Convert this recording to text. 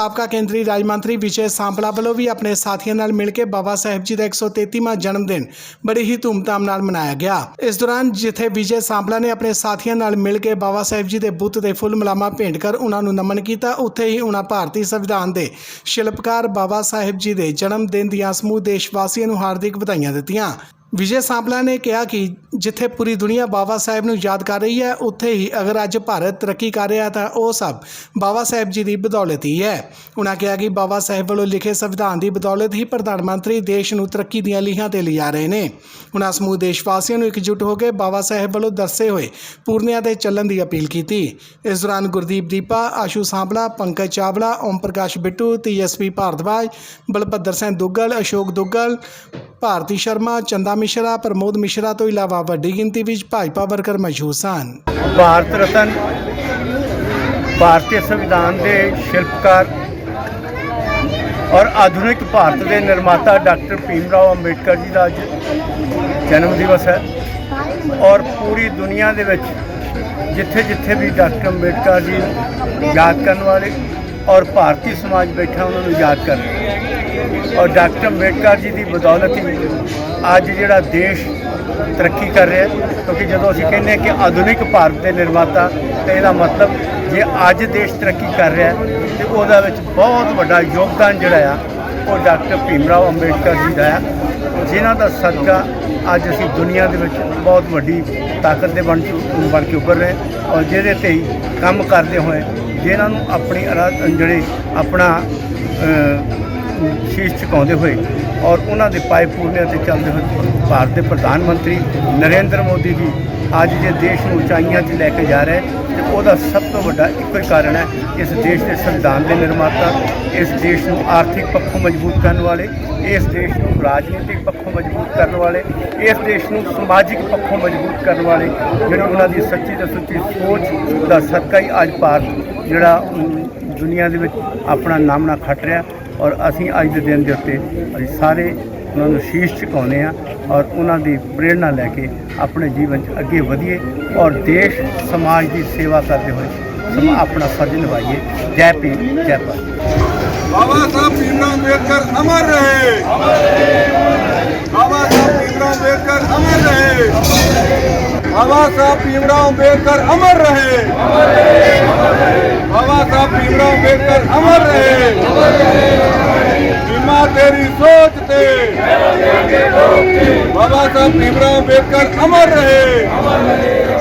ਸਾਬਕਾ ਕੇਂਦਰੀ ਰਾਜ ਮੰਤਰੀ ਵਿਜੇ ਸਾਂਪਲਾ ਵੱਲੋਂ ਵੀ ਆਪਣੇ ਸਾਥੀਆਂ ਨਾਲ ਮਿਲ ਕੇ ਬਾਬਾ ਸਾਹਿਬ ਜੀ ਦਾ 133ਵਾਂ ਜਨਮ ਦਿਨ ਬੜੀ ਹੀ ਧੂਮਧਾਮ ਨਾਲ ਮਨਾਇਆ ਗਿਆ। ਇਸ ਦੌਰਾਨ ਜਿੱਥੇ ਵਿਜੇ ਸਾਂਪਲਾ ਨੇ ਆਪਣੇ ਸਾਥੀਆਂ ਨਾਲ ਮਿਲ ਕੇ ਬਾਬਾ ਸਾਹਿਬ ਜੀ ਦੇ ਬੁੱਤ ਦੇ ਫੁੱਲ ਮਲਾਮਾ ਭੇਂਟ ਕਰ ਉਹਨਾਂ ਨੂੰ ਨਮਨ ਕੀਤਾ, ਉੱਥੇ ਹੀ ਉਹਨਾਂ ਭਾਰਤੀ ਸੰਵਿਧਾਨ ਦੇ ਸ਼ਿਲਪਕਾਰ ਬਾਬਾ ਸਾਹਿਬ ਜੀ ਦੇ ਜਨਮ ਦਿਨ ਦੀਆਂ ਸਮੂਹ ਦੇਸ਼ ਵਾਸੀਆਂ ਨੂੰ ਹਾਰਦਿਕ ਵਧਾਈਆਂ ਦਿੱਤੀਆਂ। ਵਿਜੇ ਸਾਂਪਲਾ ਨੇ ਕਿਹਾ ਕਿ ਜਿੱਥੇ ਪੂਰੀ ਦੁਨੀਆ ਬਾਬਾ ਸਾਹਿਬ ਨੂੰ ਯਾਦ ਕਰ ਰਹੀ ਹੈ, ਉੱਥੇ ਹੀ ਅਗਰ ਅੱਜ ਭਾਰਤ ਤਰੱਕੀ ਕਰ ਰਿਹਾ ਤਾਂ ਉਹ ਸਭ ਬਾਬਾ ਸਾਹਿਬ ਜੀ ਦੀ ਬਦੌਲਤ ਹੀ ਹੈ। ਉਹਨਾਂ ਕਿਹਾ ਕਿ ਬਾਬਾ ਸਾਹਿਬ ਵੱਲੋਂ ਲਿਖੇ ਸੰਵਿਧਾਨ ਦੀ ਬਦੌਲਤ ਹੀ ਪ੍ਰਧਾਨ ਮੰਤਰੀ ਦੇਸ਼ ਨੂੰ ਤਰੱਕੀ ਦੀਆਂ ਲੀਹਾਂ ਤੇ ਲਿਜਾ ਰਹੇ ਨੇ। ਉਹਨਾਂ ਸਮੂਹ ਦੇਸ਼ ਵਾਸੀਆਂ ਨੂੰ ਇਕਜੁੱਟ ਹੋ ਕੇ ਬਾਬਾ ਸਾਹਿਬ ਵੱਲੋਂ ਦੱਸੇ ਹੋਏ ਪੂਰਨਿਆਂ ਤੇ ਚੱਲਣ ਦੀ ਅਪੀਲ ਕੀਤੀ। ਇਸ ਦੌਰਾਨ ਗੁਰਦੀਪ ਦੀਪਾ, ਆਸ਼ੂ ਸਾਂਪਲਾ, ਪੰਕਜ ਚਾਵਲਾ, ਓਮ ਪ੍ਰਕਾਸ਼ ਬਿੱਟੂ ਤੇਜਸਵੀ ਭਾਰਦਵਾਜ, ਬਲਭੱਦਰ ਸਿੰਘ ਦੁੱਗਲ, ਅਸ਼ੋਕ ਦੁੱਗਲ ਭਾਰਤੀ ਸ਼ਰਮਾ, ਚੰਦਾ ਮਿਸ਼ਰਾ, ਪ੍ਰਮੋਦ ਮਿਸ਼ਰਾ ਤੋਂ ਇਲਾਵਾ ਵੱਡੀ ਗਿਣਤੀ ਵਿੱਚ ਭਾਜਪਾ ਵਰਕਰ ਮੌਜੂਦ ਸਨ। ਭਾਰਤ ਰਤਨ ਭਾਰਤੀ ਸੰਵਿਧਾਨ ਦੇ ਸ਼ਿਲਪਕਾਰ ਔਰ ਆਧੁਨਿਕ ਭਾਰਤ ਦੇ ਨਿਰਮਾਤਾ ਡਾਕਟਰ ਭੀਮ ਰਾਓ ਅੰਬੇਡਕਰ ਜੀ ਦਾ ਅੱਜ ਜਨਮ ਦਿਵਸ ਹੈ। ਔਰ ਪੂਰੀ ਦੁਨੀਆ ਦੇ ਵਿੱਚ ਜਿੱਥੇ ਜਿੱਥੇ ਵੀ ਡਾਕਟਰ ਅੰਬੇਡਕਰ ਜੀ ਯਾਦ ਕਰਨ ਵਾਲੇ ਔਰ ਭਾਰਤੀ ਸਮਾਜ ਬੈਠਾ ਉਹਨਾਂ ਨੂੰ ਯਾਦ ਕਰ ਰਿਹਾ ਔਰ ਡਾਕਟਰ ਅੰਬੇਡਕਰ ਜੀ ਦੀ ਬਦੌਲਤ ਹੀ ਅੱਜ ਜਿਹੜਾ ਦੇਸ਼ ਤਰੱਕੀ ਕਰ ਰਿਹਾ ਕਿਉਂਕਿ ਜਦੋਂ ਅਸੀਂ ਕਹਿੰਦੇ ਹਾਂ ਕਿ ਆਧੁਨਿਕ ਭਾਰਤ ਦੇ ਨਿਰਮਾਤਾ, ਤੇ ਇਹਦਾ ਮਤਲਬ ਜੇ ਅੱਜ ਦੇਸ਼ ਤਰੱਕੀ ਕਰ ਰਿਹਾ ਹੈ, ਤੇ ਉਹਦਾ ਵਿੱਚ ਬਹੁਤ ਵੱਡਾ ਯੋਗਦਾਨ ਜਿਹੜਾ ਆ, ਉਹ ਡਾਕਟਰ ਭੀਮ ਰਾਓ ਅੰਬੇਡਕਰ ਜੀ ਦਾ ਆ, ਜਿਨ੍ਹਾਂ ਦਾ ਸਦਕਾ ਅੱਜ ਅਸੀਂ ਦੁਨੀਆ ਦੇ ਵਿੱਚ ਬਹੁਤ ਵੱਡੀ ਤਾਕਤ ਦੇ ਬਣ ਚੁ- ਬਣ ਕੇ ਉੱਭਰ ਰਹੇ ਔਰ ਜਿਹਦੇ ਤੇ ਹੀ ਕੰਮ ਕਰਦੇ ਹੋਏ ਜਿਨ੍ਹਾਂ ਨੂੰ ਆਪਣੀ ਅਰਾ- ਜਿਹੜੇ ਆਪਣਾ ਸ਼ੀਸ਼ ਝੁਕਾਉਂਦੇ ਹੋਏ ਔਰ ਉਹਨਾਂ ਦੇ ਪਾਏ ਪੂਰਨਿਆਂ ਤੇ ਚੱਲਦੇ ਹੋਏ ਭਾਰਤ ਦੇ ਪ੍ਰਧਾਨ ਮੰਤਰੀ ਨਰਿੰਦਰ ਮੋਦੀ ਜੀ ਅੱਜ ਜੇ ਦੇਸ਼ ਨੂੰ ਉਚਾਈਆਂ 'ਚ ਲੈ ਕੇ ਜਾ ਰਹੇ ਤੇ ਉਹਦਾ ਸਭ ਤੋਂ ਵੱਡਾ ਇੱਕੋ ਹੀ ਕਾਰਨ ਹੈ ਇਸ ਦੇਸ਼ ਦੇ ਸੰਵਿਧਾਨ ਦੇ ਨਿਰਮਾਤਾ, ਇਸ ਦੇਸ਼ ਨੂੰ ਆਰਥਿਕ ਪੱਖੋਂ ਮਜ਼ਬੂਤ ਕਰਨ ਵਾਲੇ, ਇਸ ਦੇਸ਼ ਨੂੰ ਰਾਜਨੀਤਿਕ ਪੱਖੋਂ ਮਜ਼ਬੂਤ ਕਰਨ ਵਾਲੇ, ਇਸ ਦੇਸ਼ ਨੂੰ ਸਮਾਜਿਕ ਪੱਖੋਂ ਮਜ਼ਬੂਤ ਕਰਨ ਵਾਲੇ ਜਿਹੜੇ ਉਹਨਾਂ ਦੀ ਸੱਚੀ ਤੇ ਸੁੱਚੀ ਸੋਚ ਦਾ ਸਦਕਾ ਹੀ ਅੱਜ ਭਾਰਤ ਜਿਹੜਾ ਦੁਨੀਆ ਦੇ ਵਿੱਚ ਆਪਣਾ ਨਾਮਣਾ ਖੱਟ ਰਿਹਾ। ਔਰ ਅਸੀਂ ਅੱਜ ਦੇ ਦਿਨ ਦੇ ਉੱਤੇ ਅਸੀਂ ਸਾਰੇ ਉਹਨਾਂ ਨੂੰ ਸ਼ੀਸ਼ ਝੁਕਾਉਂਦੇ ਆ ਔਰ ਉਹਨਾਂ ਦੀ ਪ੍ਰੇਰਣਾ ਲੈ ਕੇ ਆਪਣੇ ਜੀਵਨ 'ਚ ਅੱਗੇ ਵਧੀਏ ਔਰ ਦੇਸ਼, ਸਮਾਜ ਦੀ ਸੇਵਾ ਕਰਦੇ ਹੋਏ ਸਮਾਂ ਆਪਣਾ ਫਰਜ਼ ਨਿਭਾਈਏ। ਜੈ ਪੀ ਜੈ ਪਾ ਬਾਬਾ ਸਾਹਿਬ ਭੀਮਰਾਓ ਅੰਬੇਦਕਰ ਅਮਰ ਰਹੇ। ਬਾਬਾ ਸਾਹਿਬ ਭੀਮਰਾਓ ਅੰਬੇਦਕਰ ਅਮਰ ਰਹੇ। ਬਾਬਾ ਸਾਹਿਬ ਭੀਮਰਾਓ ਅੰਬੇਦਕਰ ਅਮਰ ਰਹੇ। ਬਾਬਾ ਸਾਹਿਬ ਭੀਮਰਾਓ ਅੰਬੇਦਕਰ ਅਮਰ ਰਹੇ। तेरी सोच ते बाबा साहब भीमराव अम्बेडकर अमर रहे